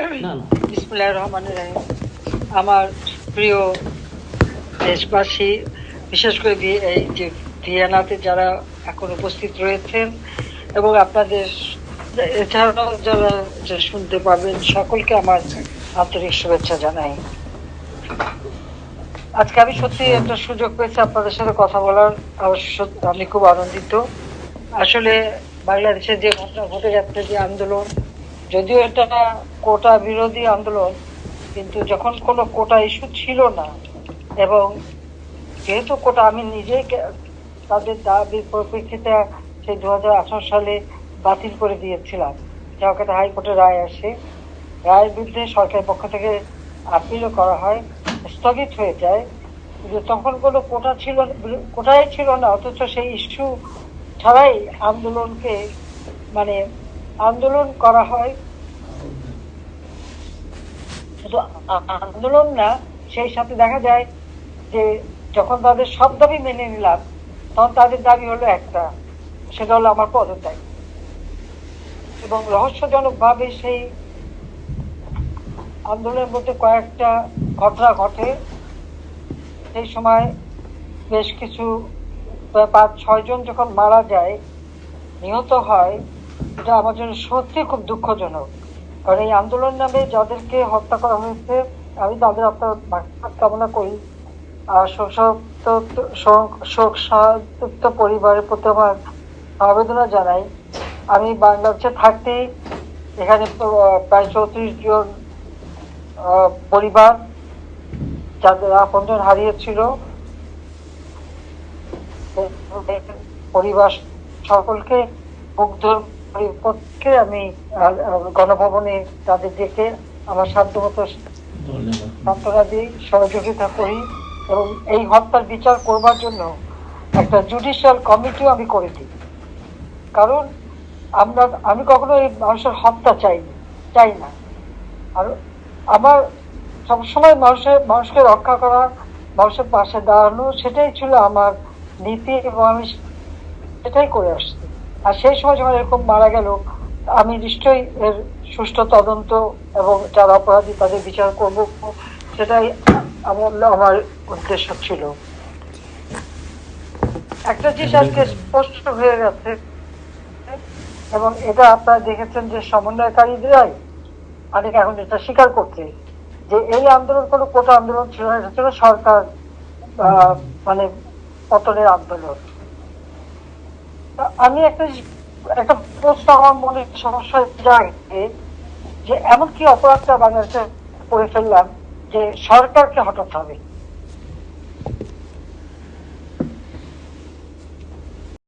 বিসমুল্লাহ রহমান রাহিম। আমার প্রিয় দেশবাসী, বিশেষ করে এই যে ভিয়েনাতে যারা এখন উপস্থিত রয়েছেন এবং আপনাদের এছাড়াও যারা যে শুনতে পাবেন, সকলকে আমার আন্তরিক শুভেচ্ছা জানাই। আজকে আমি সত্যি একটা সুযোগ পেয়েছি আপনাদের সাথে কথা বলার। আমি খুব আনন্দিত। আসলে বাংলাদেশে যে ঘটনা, ঘটে যাচ্ছে, যে আন্দোলন যদিও এটা কোটা বিরোধী আন্দোলন, কিন্তু যখন কোনো কোটা ইস্যু ছিল না, এবং যেহেতু কোটা আমি নিজেই তাদের দাবির পরিপ্রেক্ষিতে সেই দু হাজার আঠারো সালে বাতিল করে দিয়েছিলাম। যখন একটা হাইকোর্টের রায় আসে। রায়ের বিরুদ্ধে সরকারের পক্ষ থেকে আপিলও করা হয়, স্থগিত হয়ে যায়। কিন্তু তখন কোনো কোটা ছিল কোটাই ছিল না, অথচ সেই ইস্যু ছাড়াই আন্দোলনকে মানে আন্দোলন করা হয়। শুধু আন্দোলন না, সেই সাথে দেখা যায় যে যখন তাদের সব দাবি মেনে নিলাম, তখন তাদের দাবি হলো একটা, সেটা হলো আমার পদত্যাগ। এবং রহস্যজনক ভাবে সেই আন্দোলনের মধ্যে কয়েকটা ঘটনা ঘটে। সেই সময় বেশ কিছু পাঁচ ছয় জন যখন মারা যায়, নিহত হয় এটা আমার জন্য সত্যি খুব দুঃখজনক। কারণ এই আন্দোলন নামে যাদেরকে হত্যা করা হয়েছে, আমি তাদের আপনার কামনা করি। আর শোক সন্তপ্ত পরিবারের প্রতি আমার আবেদনা জানাই। আমি বাংলাদেশে থাকতে এখানে প্রায় চৌত্রিশ জন পরিবার যাদের আপনজন হারিয়েছিল। পরিবার সকলকে মুগ্ধর পক্ষে আমি গণভবনে তাদের ডেকে আমার সাধ্যমতো দিই সহযোগিতা করি এবং এই হত্যার বিচার করবার জন্য একটা জুডিশিয়াল কমিটিও আমি করে দিই। কারণ আমরা আমি কখনো এই মানুষের হত্যা চাই চাই না। আর আমার সবসময় মানুষের মানুষকে রক্ষা করা মানুষের পাশে দাঁড়ানো সেটাই ছিল আমার নীতি এবং আমি সেটাই করে আসছি। আর সেই সময় যখন এরকম মারা গেল, আমি নিশ্চয়ই এর সুষ্ঠু তদন্ত এবং যারা অপরাধী তাদের বিচার করব, সেটাই আমার উদ্দেশ্য ছিল। একটা জিনিস আজকে স্পষ্ট হয়ে গেছে, এবং এটা আপনারা দেখেছেন যে সমন্বয়কারীরাই অনেক এখন এটা স্বীকার করছে যে এই আন্দোলন কোনো কোটা আন্দোলন ছিল না, এটা ছিল সরকার মানে পতনের আন্দোলন। আমি একটা একটা প্রশ্ন আমার মনে সমস্যা জাগে যে এমন কি অপরাধটা বাংলাদেশে করে ফেললাম যে সরকারকে হটাতে হবে।